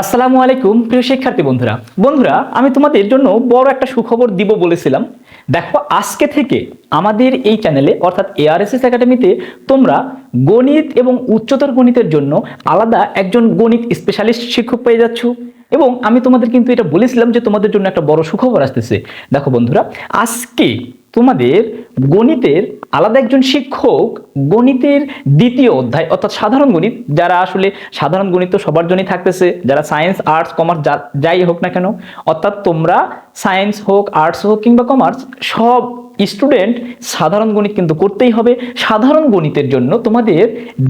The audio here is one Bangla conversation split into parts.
আসসালামু আলাইকুম, প্রিয় শিক্ষার্থী বন্ধুরা। বন্ধুরা, আমি তোমাদের জন্য বড় একটা সুখবর দিব বলেছিলাম। দেখো, আজকে থেকে আমাদের এই চ্যানেলে, অর্থাৎ এআরএসএস একাডেমিতে তোমরা গণিত এবং উচ্চতর গণিতের জন্য আলাদা একজন গণিত স্পেশালিস্ট শিক্ষক পেয়ে যাচ্ছ। এবং আমি তোমাদের কিন্তু এটা বলেছিলাম যে তোমাদের জন্য একটা বড় সুখবর আসতেছে। দেখো বন্ধুরা, আজকে তোমাদের গণিতের আলাদা একজন শিক্ষক গণিতের দ্বিতীয় অধ্যায়, অর্থাৎ সাধারণ গণিত, যারা আসলে সাধারণ গণিত তো সবার জন্যই থাকতেছে, যারা সায়েন্স, আর্টস, কমার্স যাই হোক না কেন, অর্থাৎ তোমরা সায়েন্স হোক, আর্টস হোক কিংবা কমার্স, সব স্টুডেন্ট সাধারণ গণিত কিন্তু করতেই হবে। সাধারণ গণিতের জন্য তোমাদের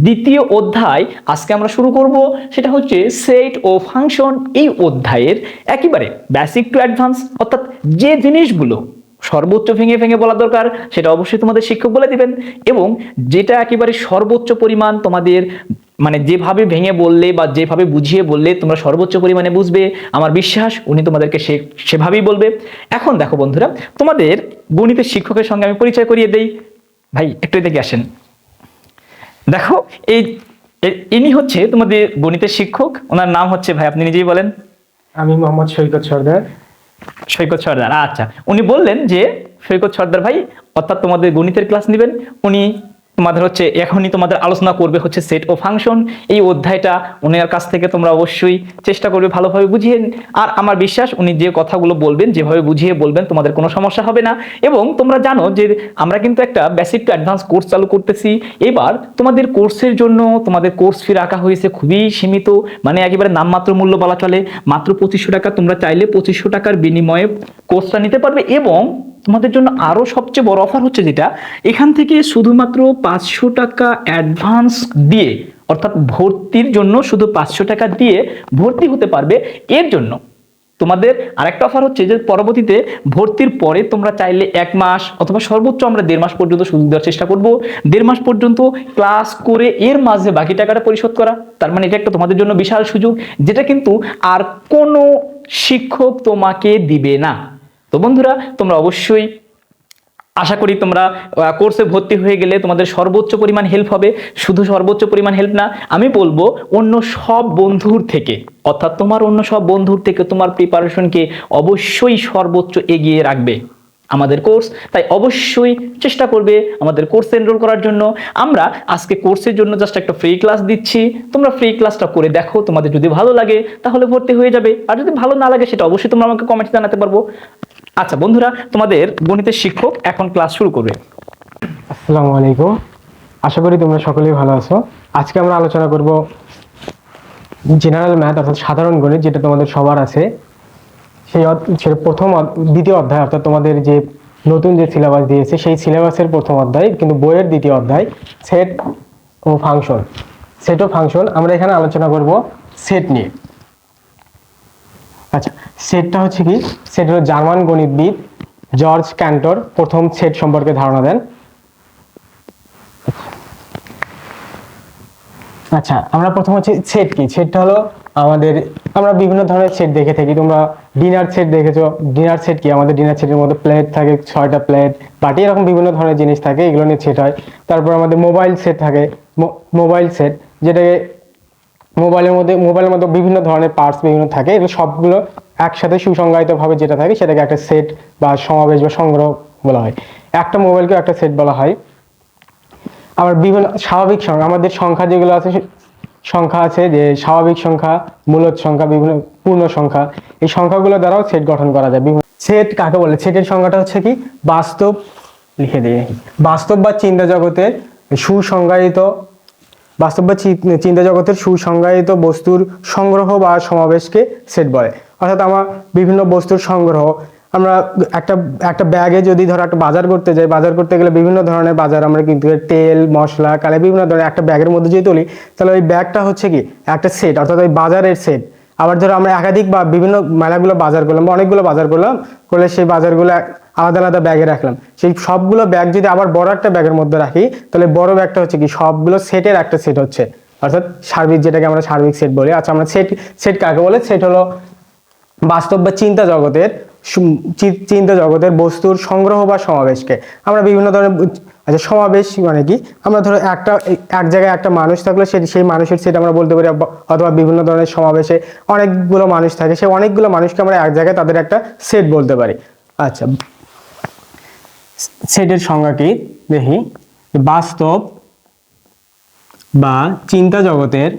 দ্বিতীয় অধ্যায় আজকে আমরা শুরু করব, সেটা হচ্ছে সেট ও ফাংশন এই অধ্যায়ের একেবারে বেসিক টু অ্যাডভান্স অর্থাৎ যে জিনিসগুলো সর্বোচ্চ ভেঙে ভেঙে বলা দরকার, সেটা অবশ্যই তোমাদের শিক্ষক বলে দিবেন। এবং যেটা একেবারে সর্বোচ্চ পরিমাণ তোমাদের মানে যেভাবে ভেঙে বললে বা যেভাবে বুঝিয়ে বললে তোমরা সর্বোচ্চ পরিমাণে বুঝবে, আমার বিশ্বাস উনি তোমাদেরকে সে, সেভাবেই বলবে। এখন দেখো বন্ধুরা, তোমাদের গণিতের শিক্ষকের সঙ্গে আমি পরিচয় করিয়ে দেই। ভাই, একটু এদিকে আসেন। দেখো, এই ইনি হচ্ছে তোমাদের গণিতের শিক্ষক, ওনার নাম হচ্ছে, ভাই, আপনি নিজেই বলেন। আমি মোহাম্মদ সৈকত সর্দার। সৈকত সর্দার আচ্ছা। উনি বললেন যে, সৈকত সর্দার ভাই, অর্থাৎ তোমাদের গণিতের ক্লাস নেবেন। উনি তোমাদের হচ্ছে এখনই তোমাদের আলোচনা করবে হচ্ছে সেট ও ফাংশন এই অধ্যায়টা উনার কাছ থেকে তোমরা অবশ্যই চেষ্টা করবে ভালোভাবে বুঝিয়ে আর আমার বিশ্বাস উনি যে কথাগুলো বলবেন, যেভাবে বুঝিয়ে বলবেন, তোমাদের কোনো সমস্যা হবে না। এবং তোমরা জানো যে আমরা কিন্তু একটা বেসিক টু অ্যাডভান্স কোর্স চালু করতেছি। এবার তোমাদের কোর্সের জন্য তোমাদের কোর্স ফি রাখা হয়েছে খুবই সীমিত। মানে একেবারে নামমাত্র মূল্য বলা চলে। মাত্র পঁচিশশো টাকা তোমরা চাইলে পঁচিশশো টাকার বিনিময়ে কোর্সটা নিতে পারবে। এবং তোমাদের জন্য আরও সবচেয়ে বড় অফার হচ্ছে যেটা, এখান থেকে শুধুমাত্র পাঁচশো টাকা অ্যাডভান্স দিয়ে, অর্থাৎ ভর্তির জন্য শুধু পাঁচশো টাকা দিয়ে ভর্তি হতে পারবে, এর জন্য। তোমাদের আরেকটা অফার হচ্ছে যে পরবর্তীতে ভর্তির পরে তোমরা চাইলে এক মাস অথবা সর্বোচ্চ আমরা দেড় মাস পর্যন্ত সুযোগ দেওয়ার চেষ্টা করব। দেড় মাস পর্যন্ত ক্লাস করে এর মাঝে বাকি টাকাটা পরিশোধ করা। তার মানে এটা একটা তোমাদের জন্য বিশাল সুযোগ, যেটা কিন্তু আর কোনো শিক্ষক তোমাকে দিবে না। তো বন্ধুরা, তোমরা অবশ্যই আশা করি তোমরা কোর্সে ভর্তি হয়ে গেলে তোমাদের সর্বোচ্চ পরিমাণ হেল্প হবে। শুধু সর্বোচ্চ পরিমাণ হেল্প না, আমি বলব অন্য সব বন্ধুর থেকে, অর্থাৎ তোমার অন্য সব বন্ধুর থেকে তোমার প্রিপারেশনকে অবশ্যই সর্বোচ্চ এগিয়ে রাখবে আমাদের কোর্স তাই অবশ্যই চেষ্টা করবে আমাদের কোর্সে এনরোল করার জন্য। আমরা আজকে কোর্সের জন্য জাস্ট একটা ফ্রি ক্লাস দিচ্ছি। তোমরা ফ্রি ক্লাসটা করে দেখো, তোমাদের যদি ভালো লাগে তাহলে ভর্তি হয়ে যাবে। আর যদি ভালো না লাগে সেটা অবশ্যই তোমরা আমাকে কমেন্টে জানাতে পারব। আচ্ছা বন্ধুরা, তোমাদের গণিতের শিক্ষক এখন ক্লাস শুরু করবে। আসসালামু আলাইকুম। আশা করি তোমরা সকলেই ভালো আছো। আজকে আমরা আলোচনা করব জেনারেল ম্যাথ অর্থাৎ সাধারণ গণিত, যেটা তোমাদের সবার আছে। সেই প্রথম দ্বিতীয় অধ্যায়, অর্থাৎ তোমাদের যে নতুন যে সিলেবাস দিয়েছে, সেই সিলেবাসের প্রথম অধ্যায়, কিন্তু বইয়ের দ্বিতীয় অধ্যায় সেট ও ফাংশন সেট ও ফাংশন আমরা এখানে আলোচনা করব সেট নিয়ে। সেটটা হচ্ছে কি? সেট হলো জার্মান গণিতবিদ জর্জ ক্যান্টর। প্রথম সেট সম্পর্কে ধারণা দেন। আচ্ছা আমরা প্রথম হচ্ছে সেট কি? সেটটা হলো আমাদের, আমরা বিভিন্ন ধরনের সেট দেখে থাকি। তোমরা ডিনার সেট দেখেছ। ডিনার সেট কি? আমাদের ডিনার সেটের মধ্যে প্লেট থাকে, ছয়টা প্লেট, বাটি, এরকম বিভিন্ন ধরনের জিনিস থাকে, এগুলো নিয়ে সেট হয়। তারপর আমাদের মোবাইল সেট থাকে মোবাইল সেট, যেটাকে মোবাইলের মধ্যে মোবাইলের মধ্যে বিভিন্ন ধরনের পার্টস বিভিন্ন থাকে, এগুলো সবগুলো একসাথে সুসংজ্ঞায়িতভাবে যেটা থাকে সেটাকে একটা সেট বা সমাবেশ বা সংগ্রহ বলা হয়। একটা মোবাইলকে একটা সেট বলা হয়। আবার বিভিন্ন স্বাভাবিক সংখ্যা, আমাদের সংখ্যা যেগুলো আছে, সংখ্যা আছে যে স্বাভাবিক সংখ্যা, মূলত সংখ্যা, বিভিন্ন পূর্ণ সংখ্যা, এই সংখ্যাগুলো দ্বারাও সেট গঠন করা যায়। বিভিন্ন সেট কাকে বলে? সেটের সংখ্যাটা হচ্ছে কি? বাস্তব, লিখে দিয়ে বাস্তব বা চিন্তা জগতের সুসংজ্ঞায়িত, বাস্তব বা চিন্তা জগতের সুসংজ্ঞায়িত বস্তুর সংগ্রহ বা সমাবেশকে সেট বলে। অর্থাৎ আমার বিভিন্ন বস্তুর সংগ্রহ। আমরা একটা একটা ব্যাগে যদি ধরো একটা বাজার করতে যাই, বাজার করতে গেলে বিভিন্ন ধরনের বাজার আমরা কিন্তু তেল, মশলা, কালে বিভিন্ন ধরনের একটা ব্যাগের মধ্যে যদি তুলি, তাহলে ওই ব্যাগটা হচ্ছে কি? একটা সেট অর্থাৎ ওই বাজারের সেট আবার ধরো আমরা একাধিক বা বিভিন্ন মেলাগুলো বাজার করলাম বা অনেকগুলো বাজার করলাম, করলে সেই বাজারগুলো আলাদা আলাদা ব্যাগে রাখলাম। সেই সবগুলো ব্যাগ যদি আবার বড় একটা ব্যাগের মধ্যে রাখি, তাহলে বড় ব্যাগটা হচ্ছে কি? সবগুলো সেটের একটা সেট হচ্ছে। অর্থাৎ সার্বিক যেটাকে আমরা সার্বিক সেট বলি। আচ্ছা আমরা সেট সেট কাকে বলে? সেট হলো বাস্তব বা চিন্তা জগতের চিন্তা জগতের বস্তুর সংগ্রহ বা সমাবেশকে। আমরা বিভিন্ন ধরনের আচ্ছা সমাবেশ মানে কি? আমরা ধরো একটা, এক জায়গায় একটা মানুষ থাকলে সে, সেই মানুষের সেট আমরা বলতে পারি অথবা বিভিন্ন ধরনের সমাবেশে অনেকগুলো মানুষ থাকে সেই অনেকগুলো মানুষকে আমরা এক জায়গায় তাদের একটা সেট বলতে পারি। আচ্ছা সেটের সংজ্ঞা কি? দেখি। বাস্তব বা চিন্তা জগতের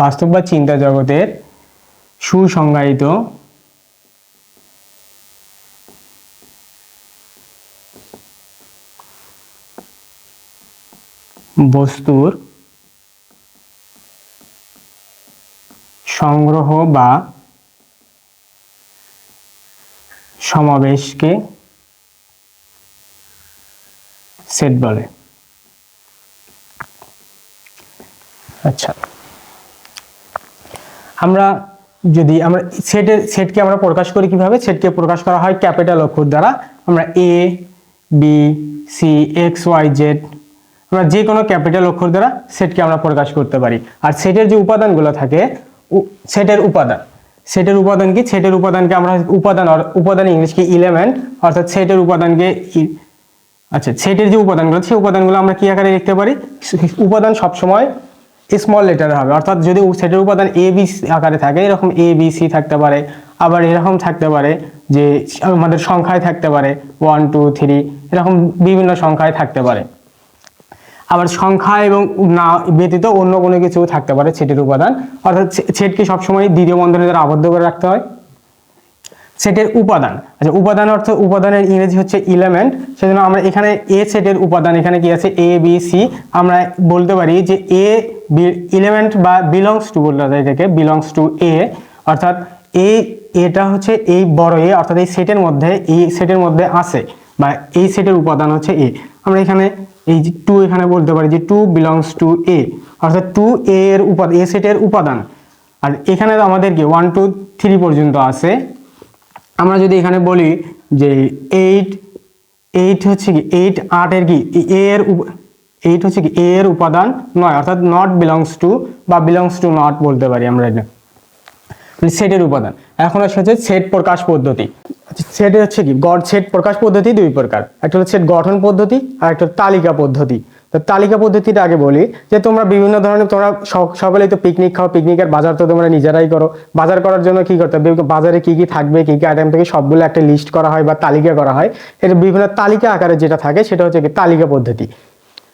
বাস্তব বা চিন্তা জগতের সুসংজ্ঞায়িত বস্তুর সংগ্রহ বা সমাবেশকে সেট বলে। আচ্ছা। আমরা যদি আমরা সেটের সেটকে আমরা প্রকাশ করি কীভাবে? সেটকে প্রকাশ করা হয় ক্যাপিটাল অক্ষর দ্বারা। আমরা A B C X Y Z আমরা যে কোনো ক্যাপিটাল অক্ষর দ্বারা সেটকে আমরা প্রকাশ করতে পারি। আর সেটের যে উপাদানগুলো থাকে সেটের উপাদান। সেটের উপাদান কি? সেটের উপাদানকে আমরা উপাদান উপাদান ইংলিশ কি? ইলেমেন্ট অর্থাৎ সেটের উপাদানকে আচ্ছা সেটের যে উপাদানগুলো, সেই উপাদানগুলো আমরা কি আকারে লিখতে পারি? উপাদান সবসময় স্মল লেটার হবে। অর্থাৎ যদি সেটের উপাদান এ বি আকারে থাকে, এরকম এ বি সি থাকতে পারে। আবার এরকম থাকতে পারে যে, আমাদের সংখ্যায় থাকতে পারে। ওয়ান টু থ্রি এরকম বিভিন্ন সংখ্যায় থাকতে পারে। আবার সংখ্যা এবং না, ব্যতীত অন্য কোনো কিছু থাকতে পারে ছেটের উপাদান। অর্থাৎ ছেটকে সবসময় দ্বিতীয় বন্ধনে দ্বারা আবদ্ধ করে রাখতে হয়। সেটের উপাদান। আচ্ছা উপাদান অর্থ উপাদানের ইংরেজি হচ্ছে ইলেমেন্ট সেজন্য আমরা এখানে এ সেটের উপাদান এখানে কি আছে? এ বি সি আমরা বলতে পারি যে এ ইলেমেন্ট বা বিলংস টু বলতে হয় এটাকে বিলংস টু এ অর্থাৎ এই এটা হচ্ছে এই বড় এ অর্থাৎ এই সেটের মধ্যে, এই সেটের মধ্যে আছে, বা এই সেটের উপাদান হচ্ছে এ আমরা এখানে এই যে টু এখানে বলতে পারি যে টু বিলংস টু এ অর্থাৎ টু এ এর উপাদান এ সেটের উপাদান। আর এখানে আমাদেরকে ওয়ান টু থ্রি পর্যন্ত আছে। আমরা যদি এখানে বলি যে এইট এইট হচ্ছে কি এইট আটের কি এর এইট হচ্ছে কি এর উপাদান নয়, অর্থাৎ নট বিলংস টু বা বিলংস টু নট বলতে পারি আমরা এটা। সেটের উপাদান। এখন আসে হচ্ছে সেট প্রকাশ পদ্ধতি। সেট হচ্ছে কি, গড় সেট প্রকাশ পদ্ধতি দুই প্রকার। একটা হচ্ছে গঠন পদ্ধতি, আর একটা তালিকা পদ্ধতি। তো তালিকা পদ্ধতিটা আগে বলি, যে তোমরা বিভিন্ন ধরনের, তোমরা সক- সকলেই তো পিকনিক খাও পিকনিকের বাজার তো তোমরা নিজেরাই করো। বাজার করার জন্য কি করতে হবে? বাজারে কি কি থাকবে, কি কি আইটেম থেকে সবগুলো একটা লিস্ট করা হয় বা তালিকা করা হয়। এটা বিভিন্ন তালিকা আকারে যেটা থাকে, সেটা হচ্ছে কি তালিকা পদ্ধতি।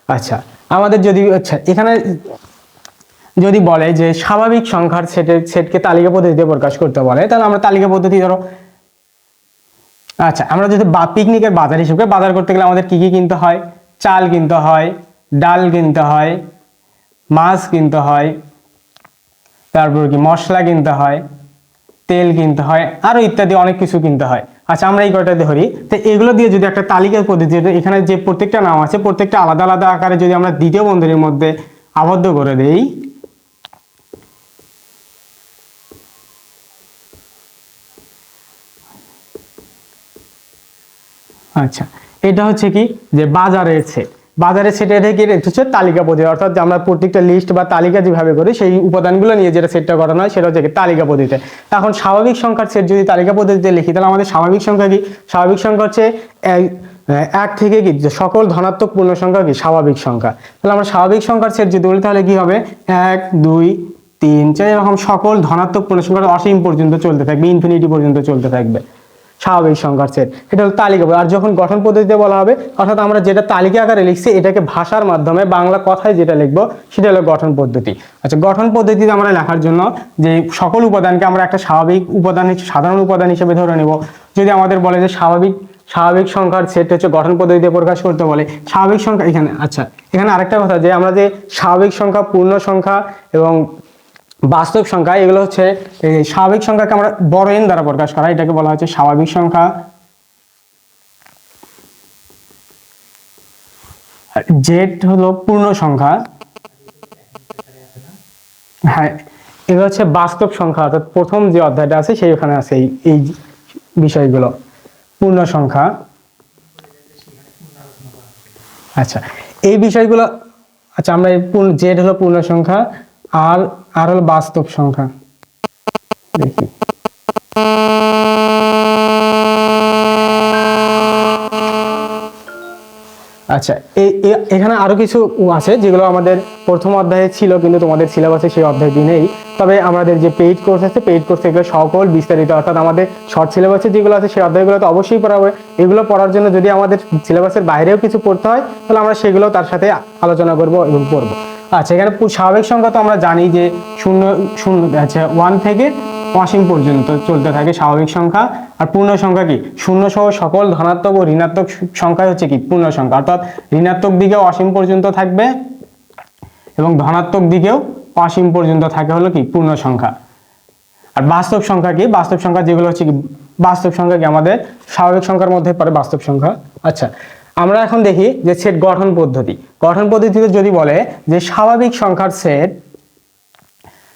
আচ্ছা আমাদের যদি আচ্ছা এখানে যদি বলে যে স্বাভাবিক সংখ্যার সেটের সেটকে তালিকা পদ্ধতিতে প্রকাশ করতে বলে, তাহলে আমরা তালিকা পদ্ধতি ধরো আচ্ছা আমরা যদি বা পিকনিকের বাজার হিসেবে বাজার করতে গেলে আমাদের কি কি কিনতে হয়? চাল কিনতে হয়, ডাল কিনতে হয়, মাছ কিনতে হয়, তারপর কি মশলা কিনতে হয়, তেল কিনতে হয়, আরও ইত্যাদি অনেক কিছু কিনতে হয়। আচ্ছা আমরা এই কয়টা ধরি? তো এগুলো দিয়ে যদি একটা তালিকার পদ্ধতি এখানে যে প্রত্যেকটা নাম আছে, প্রত্যেকটা আলাদা আলাদা আকারে যদি আমরা দ্বিতীয় বন্ধনীর মধ্যে আবদ্ধ করে দেই আচ্ছা এটা হচ্ছে কি? যে বাজারের সেট বাজারের সেট এটা কি? এটা হচ্ছে তালিকা পদ্ধতি। অর্থাৎ আমরা প্রত্যেকটা লিস্ট বা তালিকা যেভাবে করি, সেই উপাদানগুলো নিয়ে যেটা সেটটা করানো হয়, সেটা হচ্ছে তালিকা পদ্ধতিতে। এখন স্বাভাবিক সংখ্যার সেট যদি তালিকা পদ্ধতিতে লিখি, তাহলে আমাদের স্বাভাবিক সংখ্যা কি? স্বাভাবিক সংখ্যা হচ্ছে এক- থেকে কি? সকল ধনাত্মক পূর্ণ সংখ্যা কি? স্বাভাবিক সংখ্যা। তাহলে আমরা স্বাভাবিক সংখ্যার সেট যদি বলি, তাহলে কি হবে? এক, দুই, তিন, চার, এরকম সকল ধনাত্মক পূর্ণ সংখ্যা অসীম পর্যন্ত চলতে থাকবে ইনফিনিটি পর্যন্ত চলতে থাকবে। স্বাভাবিক সংখ্যার সেট এটা হলো তালিকা। আর যখন গঠন পদ্ধতিতে বলা হবে, অর্থাৎ আমরা যেটা তালিকা আকারে লিখছি, এটাকে ভাষার মাধ্যমে বাংলা কথায় যেটা লিখব, সেটা হলো গঠন পদ্ধতি। আচ্ছা গঠন পদ্ধতিতে আমরা লেখার জন্য যে সকল উপাদানকে আমরা একটা স্বাভাবিক উপাদান সাধারণ উপাদান হিসেবে ধরে নেব। যদি আমাদের বলে যে স্বাভাবিক স্বাভাবিক সংখ্যার সেট হচ্ছে গঠন পদ্ধতিতে প্রকাশ করতে বলে। স্বাভাবিক সংখ্যা এখানে আচ্ছা এখানে আরেকটা কথা যে আমরা যে স্বাভাবিক সংখ্যা, পূর্ণ সংখ্যা এবং বাস্তব সংখ্যা, এগুলো হচ্ছে স্বাভাবিক সংখ্যাকে আমরা বড় এন দ্বারা প্রকাশ করা এটাকে বলা হচ্ছে স্বাভাবিক সংখ্যা। জেড হলো পূর্ণ সংখ্যা। হ্যাঁ এগুলো হচ্ছে বাস্তব সংখ্যা, অর্থাৎ প্রথম যে অধ্যায়টা আছে, সেই ওখানে আছে এই এই বিষয়গুলো। পূর্ণ সংখ্যা। আচ্ছা এই বিষয়গুলো আচ্ছা আমরা জেড হলো পূর্ণ সংখ্যা। আর আর হলো বাস্তব সংখ্যা। দেখি। আচ্ছা এখানে আরও কিছু আছে যেগুলো আমাদের প্রথম অধ্যায়ে ছিল, কিন্তু তোমাদের সিলেবাসে সেই অধ্যায়টি নেই। তবে আমাদের যে পেইড কোর্স আছে পেইড কোর্স এগুলো সকল বিস্তারিত, অর্থাৎ আমাদের শর্ট সিলেবাসে যেগুলো আছে, সেই অধ্যায়গুলো তো অবশ্যই পড়া হবে। এগুলো পড়ার জন্য যদি আমাদের সিলেবাসের বাইরেও কিছু পড়তে হয়, তাহলে আমরা সেগুলো তার সাথে আলোচনা করব এবং পড়ব। আচ্ছা এখানে স্বাভাবিক সংখ্যা তো আমরা জানি যে শূন্য শূন্য আচ্ছা ওয়ান থেকে অসীম পর্যন্ত চলতে থাকে স্বাভাবিক সংখ্যা। আর পূর্ণ সংখ্যা কি? শূন্য সহ সকল ধনাত্মক ও ঋণাত্মক সংখ্যা হচ্ছে কি? পূর্ণ সংখ্যা। অর্থাৎ ঋণাত্মক দিকেও অসীম পর্যন্ত থাকবে এবং ধনাত্মক দিকেও অসীম পর্যন্ত থাকে হলো কি? পূর্ণ সংখ্যা। আর বাস্তব সংখ্যা কি? বাস্তব সংখ্যা যেগুলো হচ্ছে কি? বাস্তব সংখ্যা কি আমাদের? স্বাভাবিক সংখ্যার মধ্যে পড়ে বাস্তব সংখ্যা। আচ্ছা আমরা এখন দেখি যে সেট গঠন পদ্ধতি। গঠন পদ্ধতিতে যদি বলে যে স্বাভাবিক সংখ্যার সেট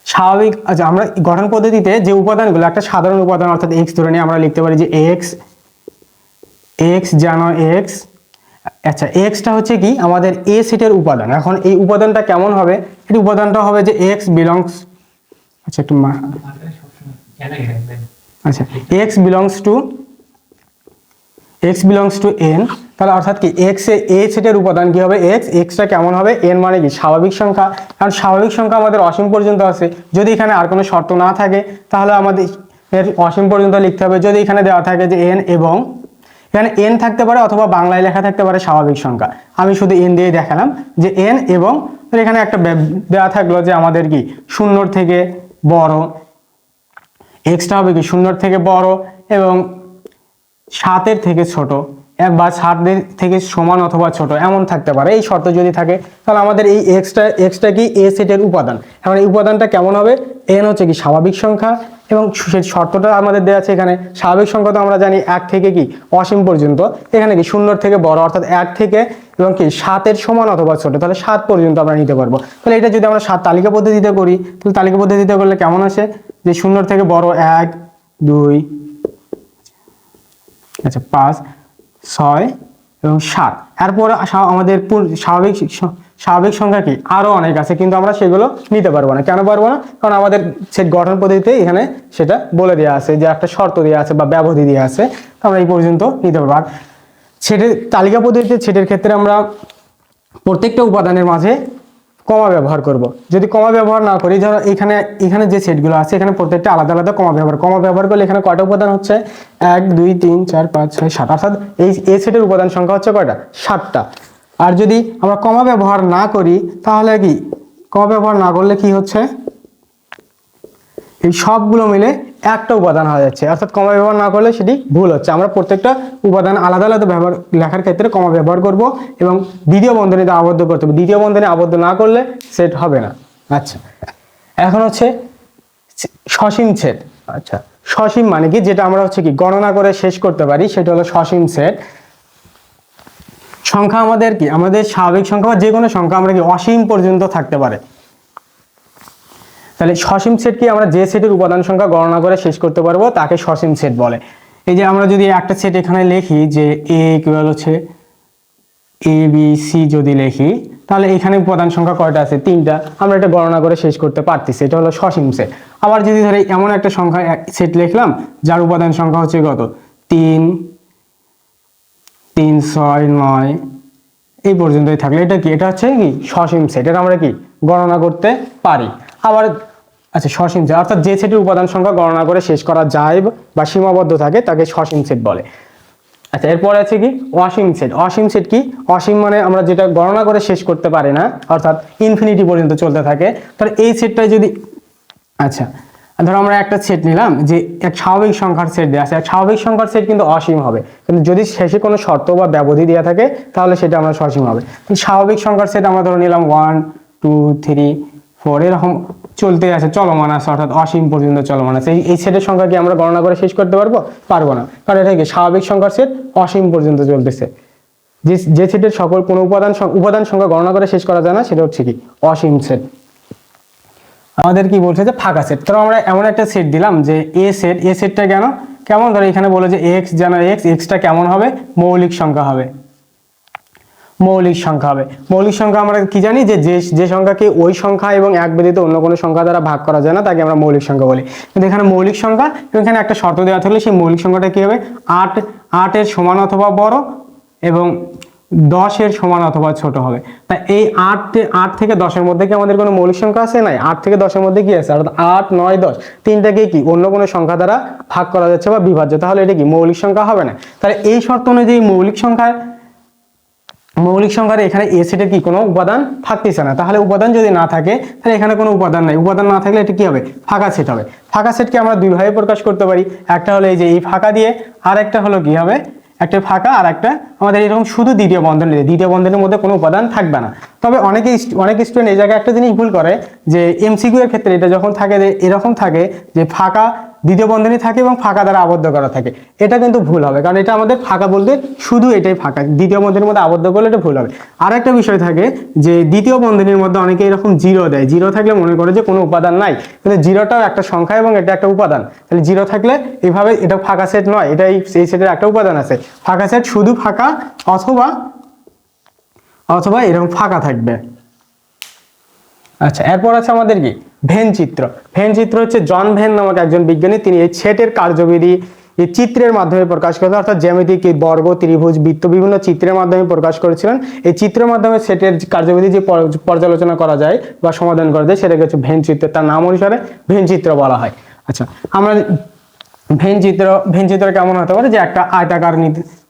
স্বাভাবিক আচ্ছা আমরা গঠন পদ্ধতিতে যে উপাদানগুলো একটা সাধারণ উপাদান অর্থাৎ এক্স ধরে নিয়ে আমরা লিখতে পারি যে এক্স এক্স জানো এক্স আচ্ছা এক্সটা হচ্ছে কি? আমাদের এ সেটের উপাদান। এখন এই উপাদানটা কেমন হবে? এই উপাদানটা হবে যে এক্স বিলংস আচ্ছা একটু মা- আচ্ছা x belongs to x belongs to n তাহলে অর্থাৎ কি এক্স এ এ সেটের উপাদান কী হবে? এক্স এক্সটা কেমন হবে? এন মানে কি? স্বাভাবিক সংখ্যা। কারণ স্বাভাবিক সংখ্যা আমাদের অসীম পর্যন্ত আছে। যদি এখানে আর কোনো শর্ত না থাকে, তাহলে আমাদের এর অসীম পর্যন্ত লিখতে হবে। যদি এখানে দেওয়া থাকে যে এন এবং এখানে এন থাকতে পারে অথবা বাংলায় লেখা থাকতে পারে স্বাভাবিক সংখ্যা। আমি শুধু এন দিয়ে দেখালাম যে এন এবং এখানে একটা দেওয়া থাকল যে আমাদের কি? শূন্যর থেকে বড়। এক্সটা হবে কি? শূন্যর থেকে বড় এবং সাতের থেকে ছোট বা সাতের থেকে সমান অথবা ছোট, এমন থাকতে পারে। এই শর্ত যদি থাকে, তাহলে আমাদের এই এক্সটা এক্সটা কি এ সেটের উপাদান? এখন এই উপাদানটা কেমন হবে? এন হচ্ছে কি স্বাভাবিক সংখ্যা, এবং সেই শর্তটা আমাদের দেওয়া আছে এখানে। স্বাভাবিক সংখ্যা তো আমরা জানি এক থেকে কি? অসীম পর্যন্ত। এখানে কি শূন্যর থেকে বড়, অর্থাৎ এক থেকে, এবং কি সাতের সমান অথবা ছোট, তাহলে সাত পর্যন্ত আমরা নিতে পারব। তাহলে এটা যদি আমরা সাত তালিকা পদ্ধতিতে করি, তাহলে তালিকা পদ্ধতিতে করলে কেমন আসে? যে শূন্যর থেকে বড় এক, দুই আচ্ছা পাঁচ, ছয় এবং সাত। এরপরে আমাদের স্বাভাবিক স্বাভাবিক সংখ্যা কি? আরও অনেক আছে, কিন্তু আমরা সেগুলো নিতে পারব না। কেন পারব না? কারণ আমাদের সেট গঠন পদ্ধতিতে এখানে সেটা বলে দেওয়া আছে যে একটা শর্ত দেওয়া আছে বা ব্যবধি দেওয়া আছে। তো আমরা এই পর্যন্ত নিতে পারব। আর সেটের তালিকা পদ্ধতিতে ছেটের ক্ষেত্রে আমরা প্রত্যেকটা উপাদানের মাঝে কমা ব্যবহার করব। যদি কমা ব্যবহার না করি, ধরো এখানে এখানে যে সেটগুলো আছে, এখানে প্রত্যেকটা আলাদা আলাদা কমা ব্যবহার। কমা ব্যবহার করলে এখানে কয়টা উপাদান হচ্ছে? এক, দুই, তিন, চার, পাঁচ, ছয়, সাত। অর্থাৎ এই এ সেটের উপাদান সংখ্যা হচ্ছে কয়টা? সাতটা। আর যদি আমরা কমা ব্যবহার না করি, তাহলে কি? কমা ব্যবহার না করলে কি হচ্ছে? এই সবগুলো মিলে একটা উপাদান হয়ে যাচ্ছে। অর্থাৎ কমা ব্যবহার না করলে সেটি ভুল হচ্ছে। আমরা প্রত্যেকটা উপাদান আলাদা আলাদা ব্যবহার, লেখার ক্ষেত্রে কমা ব্যবহার করব এবং দ্বিতীয় বন্ধনীতে আবদ্ধ করতে হবে। দ্বিতীয় বন্ধনে আবদ্ধ না করলে সেট হবে না। আচ্ছা। এখন হচ্ছে সসীম সেট আচ্ছা সসীম মানে কি? যেটা আমরা হচ্ছে কি গণনা করে শেষ করতে পারি, সেটা হলো সসীম সেট সংখ্যা আমাদের কি? আমাদের স্বাভাবিক সংখ্যা বা যে কোনো সংখ্যা আমরা কি অসীম পর্যন্ত থাকতে পারে। তাহলে সসীম সেট কি আমরা যে সেটের উপাদান সংখ্যা গণনা করে শেষ করতে পারব, তাকে সসীম সেট বলে। এই যে আমরা যদি একটা সেট এখানে লিখি যে এ ইকুয়াল হচ্ছে এ বি সি যদি লিখি, তাহলে এখানে উপাদান সংখ্যা কয়টা আছে? তিনটা। আমরা এটা গণনা করে শেষ করতে পারতেছি, এটা হলো সসীম সেট আবার যদি ধরে এমন একটা সংখ্যা সেট লিখলাম, যার উপাদান সংখ্যা হচ্ছে কত? তিন তিন, ছয়, নয়, এই পর্যন্তই থাকলে। এটা কি? এটা হচ্ছে কি? সসীম সেট এটা আমরা কি? গণনা করতে পারি। আবার আচ্ছা সসীম সেট অর্থাৎ যে সেটের উপাদান সংখ্যা গণনা করে শেষ করা যায় বা সীমাবদ্ধ থাকে, তাকে সসীম সেট বলে। আচ্ছা এরপরে আছে কি? অসীম সেট। অসীম সেট কি? অসীম মানে আমরা যেটা গণনা করে শেষ করতে পারি না, অর্থাৎ ইনফিনিটি পর্যন্ত চলতে থাকে, তাহলে এই সেটটাই যদি আচ্ছা ধরো আমরা একটা সেট নিলাম যে এক স্বাভাবিক সংখ্যার সেট দেওয়া আছে, এক স্বাভাবিক সংখ্যার সেট কিন্তু অসীম হবে। কিন্তু যদি শেষে কোনো শর্ত বা ব্যবধি দেওয়া থাকে, তাহলে সেটা আমরা সসীম হবে। স্বাভাবিক সংখ্যার সেট আমরা ধরো নিলাম ওয়ান টু থ্রি ফোর এরকম চলতে আছে চলমান আছে, অর্থাৎ অসীম পর্যন্ত চলমান আছে। এই- সেটের সংখ্যা কি আমরা গণনা করে শেষ করতে পারব? পারব না। কারণ এটা কি? স্বাভাবিক সংখ্যার সেট অসীম পর্যন্ত চলতেছে। যে যে সেটের সকল কোনো উপাদান উপাদান সংখ্যা গণনা করে শেষ করা যায় না, সেটা হচ্ছে কি? অসীম সেট আমাদের কি বলছে যে ফাঁকা সেট তো আমরা এমন একটা সেট দিলাম যে এ সেট এ সেটটা কেন? কেমন ধরো এখানে বলে যে এক্স জানা এক্স এক্সটা কেমন হবে? মৌলিক সংখ্যা হবে। মৌলিক সংখ্যা হবে। মৌলিক সংখ্যা আমরা কি জানি? যে যে সংখ্যাকে ওই সংখ্যা এবং এক ব্যতীত অন্য কোনো সংখ্যা দ্বারা ভাগ করা যায় না, তাকে আমরা মৌলিক সংখ্যা বলি। কিন্তু এখানে মৌলিক সংখ্যা, এখানে একটা শর্ত দেওয়া থাকলে সেই মৌলিক সংখ্যাটা কি হবে? আট, আটের সমান অথবা বড় এবং দশের সমান অথবা ছোট হবে। তা এই আট আট থেকে দশের মধ্যে কি আমাদের কোনো মৌলিক সংখ্যা আছে? নাই। আট থেকে দশের মধ্যে কি আছে? অর্থাৎ আট, নয়, দশ। তিনটাকে কি? অন্য কোনো সংখ্যা দ্বারা ভাগ করা যাচ্ছে বা বিভাজ্য। তাহলে এটা কি? মৌলিক সংখ্যা হবে না। তাহলে এই শর্ত অনুযায়ী মৌলিক সংখ্যার মৌলিক সংখ্যার এখানে এ সেটের কি কোনো উপাদান থাকতেছে না। তাহলে উপাদান যদি না থাকে, তাহলে এখানে কোনো উপাদান নাই। উপাদান না থাকলে এটা কি হবে? ফাঁকা সেট হবে। ফাঁকা সেটকে আমরা দুইভাবে প্রকাশ করতে পারি। একটা হলো এই যে এই ফাঁকা দিয়ে, আর একটা হলো কি হবে? একটা ফাঁকা আর একটা আমাদের এরকম শুধু দ্বিতীয় বন্ধন দ্বিতীয় বন্ধনের মধ্যে কোনো উপাদান থাকবে না। তবে অনেকে অনেক স্টুডেন্ট এই জায়গায় একটা জিনিস ভুল করে যে এমসিকিউ এর ক্ষেত্রে এটা যখন থাকে যে এরকম থাকে যে ফাঁকা দ্বিতীয় বন্ধনী থাকে এবং ফাঁকা দ্বারা আবদ্ধ করা থাকে। এটা কিন্তু ভুল হবে, কারণ এটা আমাদের ফাঁকা বলতে শুধু এটাই ফাঁকা। দ্বিতীয় বন্ধনীর মধ্যে আবদ্ধ করলে এটা ভুল হবে। আর একটা বিষয় থাকে যে দ্বিতীয় বন্ধনীর মধ্যে অনেকে এরকম জিরো দেয়। জিরো থাকলে মনে করে যে কোনো উপাদান নাই। কিন্তু জিরোটাও একটা সংখ্যা এবং এটা একটা উপাদান। তাহলে জিরো থাকলে এইভাবে এটা ফাঁকা সেট নয়। এটা এই সেটের একটা উপাদান আছে। ফাঁকা সেট শুধু ফাঁকা অথবা অথবা এরকম ফাঁকা থাকবে। আচ্ছা এরপর আছে আমাদের কি? ভেন চিত্র। ভেন চিত্র হচ্ছে জন ভেন নামক একজন বিজ্ঞানী। তিনি এই সেটের কার্যবিধি এই চিত্রের মাধ্যমে প্রকাশ করেছেন, অর্থাৎ জ্যামিতিক বর্গ, ত্রিভুজ, বৃত্ত, বিভিন্ন চিত্রের মাধ্যমে প্রকাশ করেছিলেন। এই চিত্রের মাধ্যমে সেটের কার্যবিধি যে পর- পর্যালোচনা করা যায় বা সমাধান করা যায়, সেটাকে হচ্ছে ভেন চিত্র। তার নাম অনুসারে ভেন চিত্র বলা হয়। আচ্ছা আমরা ভেন চিত্র ভেন চিত্র কেমন হতে পারে? যে একটা আয়তাকার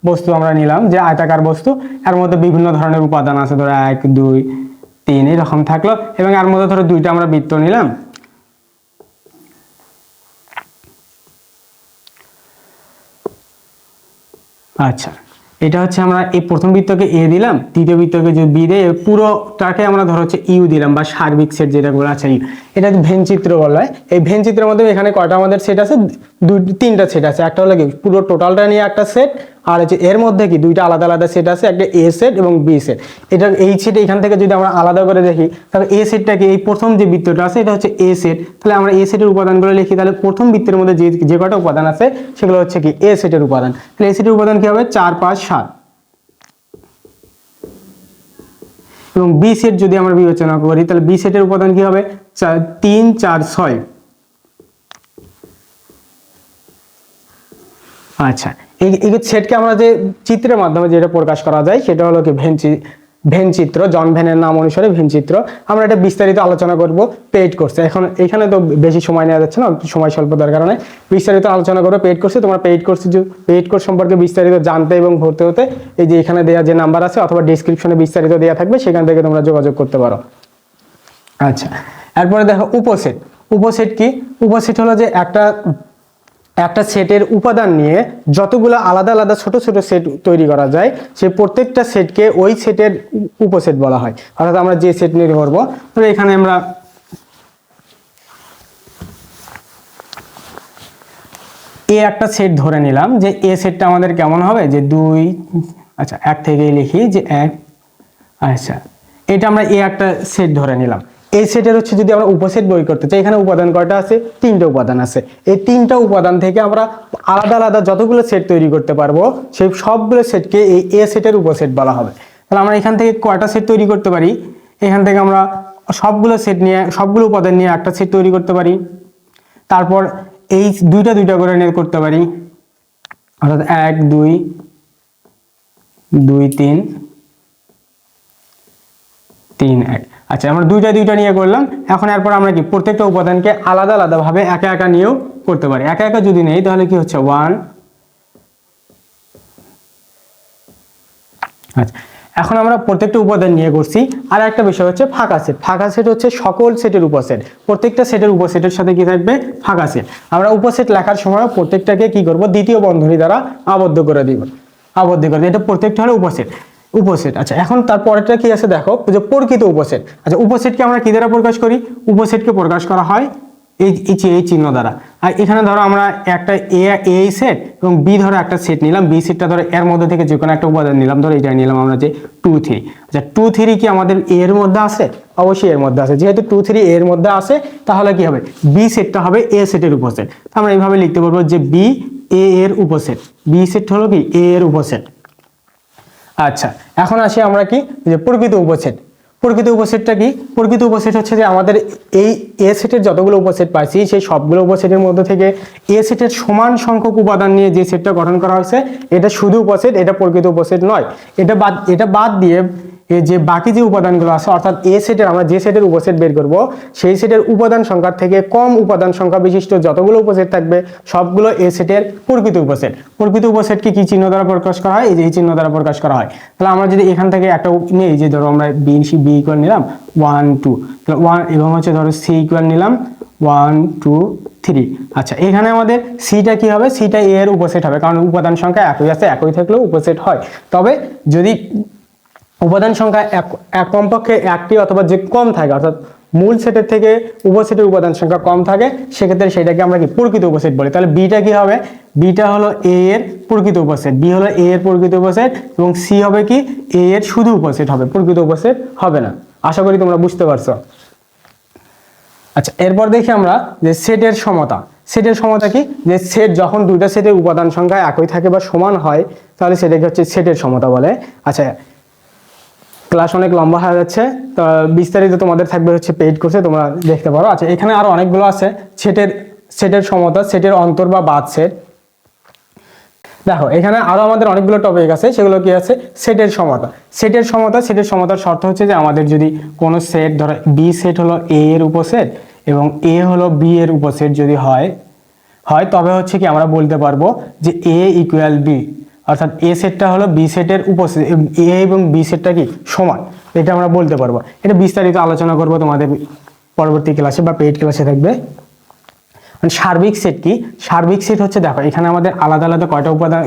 বস্তু আমরা নিলাম, যে আয়তাকার বস্তু, এর মধ্যে বিভিন্ন ধরনের উপাদান আছে, ধরো এক, দুই তিন এরকম থাকল, এবং এর মধ্যে ধরো দুইটা আমরা বৃত্ত নিলাম। আচ্ছা এটা হচ্ছে আমরা এই প্রথম বৃত্তকে এ দিলাম তৃতীয় বৃত্তকে যদি বি দেয়, পুরোটাকে আমরা ধরো হচ্ছে ইউ দিলাম, বা সার্বিক সেট যেটা বলা আছে। এটা ভেন চিত্র বলা হয়, এই ভেন চিত্রের মধ্যে এখানে কয়টা আমাদের সেট আছে? দুই, তিনটা সেট আছে। একটা হলো কি, পুরো টোটালটা নিয়ে একটা সেট আর হচ্ছে এর মধ্যে কি দুইটা আলাদা আলাদা সেট আছে, একটা এ সেট এবং বি সেট এটা এই সেট এখান থেকে যদি আমরা আলাদা করে দেখি, তাহলে এ সেটটাকে এই প্রথম যে বৃত্তটা আছে, এটা হচ্ছে এ সেট তাহলে আমরা এ সেটের উপাদানগুলো লিখি, তাহলে প্রথম বৃত্তের মধ্যে যে যে কটা উপাদান আছে, সেগুলো হচ্ছে কি এ সেটের উপাদান। তাহলে এ সেটের উপাদান কি হবে? চার, পাঁচ, সাত। এবং বি সেট যদি আমরা বিবেচনা করি, তাহলে বি সেটের উপাদান কি হবে? তিন, চার, ছয়। আচ্ছা এই সেটকে আমরা যে চিত্রের মাধ্যমে যেটা প্রকাশ করা যায়, সেটা হলো কি ভেন ভেন চিত্র জন ভেনের নাম অনুসারে ভেন চিত্র আমরা এটা বিস্তারিত আলোচনা করব পেইড কোর্সে এখন এখানে তো বেশি সময় নেওয়া যাচ্ছে না সময় স্বল্পতার কারণে। বিস্তারিত আলোচনা করব পেইড কোর্সে তোমরা পেইড কোর্স পেইড কোর্স সম্পর্কে বিস্তারিত জানতে এবং ভর্তি হতে এই যে এখানে দেওয়া যে নাম্বার আছে, অথবা ডিসক্রিপশনে বিস্তারিত দেওয়া থাকবে, সেখান থেকে তোমরা যোগাযোগ করতে পারো। আচ্ছা এরপরে দেখো উপসেট। উপসেট কি? উপসেট হলো যে একটা একটা সেটের উপাদান নিয়ে যতগুলো আলাদা আলাদা ছোট ছোট সেট তৈরি করা যায় সেই প্রত্যেকটা সেটকে ওই সেটের উপসেট বলা হয়। অর্থাৎ আমরা যে সেট নিয়ে করব তো এখানে আমরা এ একটা সেট ধরে নিলাম যে এ সেটটা আমাদের কেমন হবে? যে দুই আচ্ছা এক থেকে লিখি যে এক আচ্ছা এটা আমরা এ একটা সেট ধরে নিলাম। এই সেটের হচ্ছে যদি আমরা উপসেট বই করতে চাই, এখানে উপাদান কয়টা আছে? তিনটা উপাদান আছে। এই তিনটা উপাদান থেকে আমরা আলাদা আলাদা যতগুলো সেট তৈরি করতে পারব, সেই সবগুলো সেটকে এই এ সেটের উপসেট বলা হবে। তাহলে আমরা এখান থেকে কয়টা সেট তৈরি করতে পারি? এখান থেকে আমরা সবগুলো সেট নিয়ে, সবগুলো উপাদান নিয়ে একটা সেট তৈরি করতে পারি। তারপর এই দুইটা দুইটা করে নিয়ে করতে পারি। অর্থাৎ এক, দুই দুই, তিন তিন, এক। আচ্ছা আমরা দুইটা দুইটা নিয়ে করলাম। এখন এরপর আমরা কি, প্রত্যেকটা উপাদানকে আলাদা আলাদা ভাবে একা একা নিয়েও করতে পারি। একা একা যদি নেই, তাহলে কি হচ্ছে? ওয়ান আচ্ছা এখন আমরা প্রত্যেকটা উপাদান নিয়ে করছি। আর একটা বিষয় হচ্ছে ফাঁকা সেট। ফাঁকা সেট হচ্ছে সকল সেটের উপসেট প্রত্যেকটা সেটের উপসেটের সাথে কি থাকবে? ফাঁকা সেট। আমরা উপসেট লেখার সময় প্রত্যেকটাকে কি করব? দ্বিতীয় বন্ধনী দ্বারা আবদ্ধ করে দিব। আবদ্ধ করে। এটা প্রত্যেকটা হলো উপসেট উপসেট। আচ্ছা এখন তার পরেরটা কি আছে দেখো? যে প্রকৃত উপসেট। আচ্ছা উপসেটকে আমরা কি দ্বারা প্রকাশ করি? উপসেটকে প্রকাশ করা হয় এই এই চিহ্ন দ্বারা। আর এখানে ধরো আমরা একটা এ এ সেট এবং বি ধরো একটা সেট নিলাম। বি সেটটা ধরো এর মধ্যে থেকে যে কোনো একটা উপাদান নিলাম। ধরো এটা নিলাম আমরা যে টু থ্রি আচ্ছা টু থ্রি কি আমাদের এর মধ্যে আছে অবশ্যই এর মধ্যে আছে যেহেতু টু থ্রি এর মধ্যে আছে তাহলে কি হবে? বি সেটটা হবে এ সেটের উপসেট। আমরা এইভাবে লিখতে পারব যে বি এ এর উপসেট। বি সেট হলো কি? এ এর উপসেট। আচ্ছা এখন আসি আমরা কি? যে প্রকৃত উপসেট। প্রকৃত উপসেটটা কি? প্রকৃত উপসেট হচ্ছে যে আমাদের এই এ সেটের যতগুলো উপসেট পাইছি, সেই সবগুলো উপসেটের মধ্যে থেকে এ সেটের সমান সংখ্যক উপাদান নিয়ে যে সেটটা গঠন করা হয়েছে, এটা শুধু উপসেট, এটা প্রকৃত উপসেট নয়। এটা বাদ এটা বাদ দিয়ে এ যে বাকি যে উপাদানগুলো আছে, অর্থাৎ এ সেটের আমরা যে সেটের উপসেট বের করব, সেই সেটের উপাদান সংখ্যার থেকে কম উপাদান সংখ্যা বিশিষ্ট যতগুলো উপসেট থাকবে, সবগুলো এ সেটের প্রকৃত উপসেট। প্রকৃত উপসেটকে কি চিহ্ন দ্বারা প্রকাশ করা হয়? এই যে এই চিহ্ন দ্বারা প্রকাশ করা হয়। তাহলে আমরা যদি এখান থেকে একটা নিই, যে ধরো আমরা বি বি ইকুয়াল নিলাম ওয়ান টু তাহলে ওয়ান এবং হচ্ছে ধরো সি ইকুয়াল নিলাম ওয়ান টু থ্রি আচ্ছা এখানে আমাদের সিটা কি হবে? সিটা এ এর উপসেট হবে, কারণ উপাদান সংখ্যা একই আছে, একই থাকলেও উপসেট হয়। তবে যদি উপাদান সংখ্যা এক কমপক্ষে একটি অথবা যে কম থাকে, অর্থাৎ মূল সেটের থেকে উপসেটের উপাদান সংখ্যা কম থাকে, সেক্ষেত্রে সেটাকে আমরা কি প্রকৃত উপসেট বলি। তাহলে বিটা কি হবে? বিটা হলো এ এর প্রকৃত উপসেট। বি হলো এ এর প্রকৃত উপসেট এবং সি হবে কি? এ এর শুধু উপসেট হবে, প্রকৃত উপসেট হবে না। আশা করি তোমরা বুঝতে পারছ। আচ্ছা এরপর দেখি আমরা যে সেটের সমতা। সেটের সমতা কি? যে সেট যখন দুইটা সেটের উপাদান সংখ্যা একই থাকে বা সমান হয়, তাহলে সেটাকে হচ্ছে সেটের সমতা বলে। আচ্ছা ক্লাস অনেক লম্বা হয়ে যাচ্ছে। তো বিস্তারিত তোমাদের থাকবে হচ্ছে পেইড কোর্সে তোমরা দেখতে পারো। আচ্ছা এখানে আরও অনেকগুলো আছে। সেটের সেটের সমতা, সেটের অন্তর বা বাদ সেট দেখো, এখানে আরও আমাদের অনেকগুলো টপিক আছে। সেগুলো কি আছে? সেটের সমতা। সেটের সমতা, সেটের সমতার শর্ত হচ্ছে যে আমাদের যদি কোনো সেট ধরো বি সেট হলো এ এর উপসেট এবং এ হলো বি এর উপসেট যদি হয় হয় তবে হচ্ছে কি আমরা বলতে পারব যে এ ইকুয়াল বি অর্থাৎ এ সেটটা হলো বি সেটের উপস্থিত এ এবং বি সেটটা কি? সমান। এটা আমরা বলতে পারব। এটা বিস্তারিত আলোচনা করব তোমাদের পরবর্তী ক্লাসে বা পেইড ক্লাসে থাকবে। মানে সার্বিক সেট কি? সার্বিক সেট হচ্ছে, দেখো, এখানে আমাদের আলাদা আলাদা কয়টা উপাদান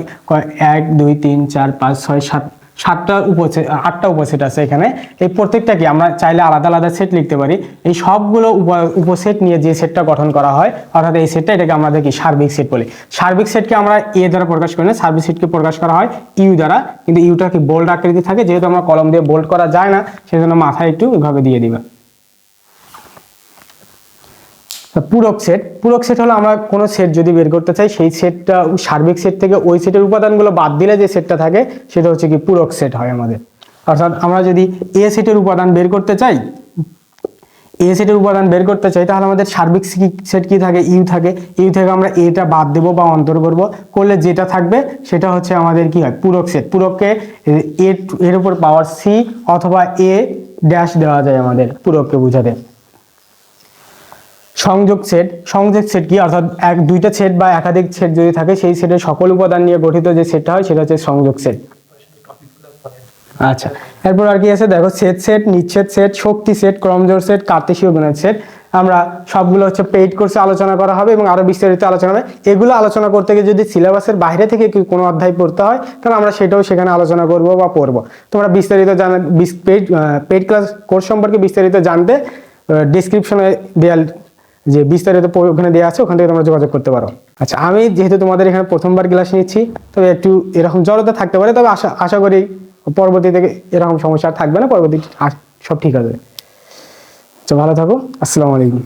এক, দুই, তিন, চার, পাঁচ, ছয়, সাত সাতটা উপসেট আটটা উপসেট আছে এখানে। এই প্রত্যেকটাকে আমরা চাইলে আলাদা আলাদা সেট লিখতে পারি। এই সবগুলো উপ- উপসেট নিয়ে যে সেটটা গঠন করা হয়, অর্থাৎ এই সেটটা এটাকে আমরা দেখি সার্বিক সেট বলি। সার্বিক সেটকে আমরা এ দ্বারা প্রকাশ করি না, সার্বিক সেটকে প্রকাশ করা হয় ইউ দ্বারা। কিন্তু ইউটা কি বোল্ড আকৃতি থাকে, যেহেতু আমরা কলম দিয়ে বোল্ড করা যায় না, সেজন্য মাথায় একটু এভাবে দিয়ে দিবা। পূরক সেট পূরক সেট হলো আমরা কোনো সেট যদি বের করতে চাই, সেই সেটটা সার্বিক সেট থেকে ওই সেটের উপাদানগুলো বাদ দিলে যে সেটটা থাকে, সেটা হচ্ছে কি পূরক সেট হয় আমাদের। অর্থাৎ আমরা যদি এ সেটের উপাদান বের করতে চাই এ সেটের উপাদান বের করতে চাই, তাহলে আমাদের সার্বিক সেট কি থাকে? ইউ থাকে। ইউ থেকে আমরা এটা বাদ দেবো বা অন্তর করব। করলে যেটা থাকবে, সেটা হচ্ছে আমাদের কি হয়? পূরক সেট পূরককে এর উপর পাওয়ার সি অথবা এ ড্যাশ দেওয়া যায় আমাদের পূরককে বোঝাতে। সংযোগ সেট সংযোগ সেট কি? অর্থাৎ এক, দুইটা সেট বা একাধিক সেট যদি থাকে, সেই সেটের সকল উপাদান নিয়ে গঠিত যে সেটটা হয়, সেটা হচ্ছে সংযোগ সেট আচ্ছা এরপর আর কি আছে? দেখো সেট সেট নিচ্ছেদ সেট শক্তি সেট ক্রমজোর সেট কার্তেশীয় গুণের সেট আমরা সবগুলো হচ্ছে পেইড কোর্সে আলোচনা করা হবে এবং আরও বিস্তারিত আলোচনা হবে। এগুলো আলোচনা করতে গিয়ে যদি সিলেবাসের বাইরে থেকে কোনো অধ্যায় পড়তে হয়, তাহলে আমরা সেটাও সেখানে আলোচনা করব বা পড়ব। তোমরা বিস্তারিত জানা পেইড পেইড ক্লাস কোর্স সম্পর্কে বিস্তারিত জানতে ডিসক্রিপশনে দেয়াল যে বিস্তারিত ওখানে দেওয়া আছে, ওখান থেকে তোমরা যোগাযোগ করতে পারো। আচ্ছা আমি যেহেতু তোমাদের এখানে প্রথমবার গ্লাস নিচ্ছি, তবে একটু এরকম জড়তা থাকতে পারে, তবে আশা আশা করি পরবর্তী থেকে এরকম সমস্যা থাকবে না, পরবর্তী সব ঠিক আছে তো ভালো থাকো, আসসালামু আলাইকুম।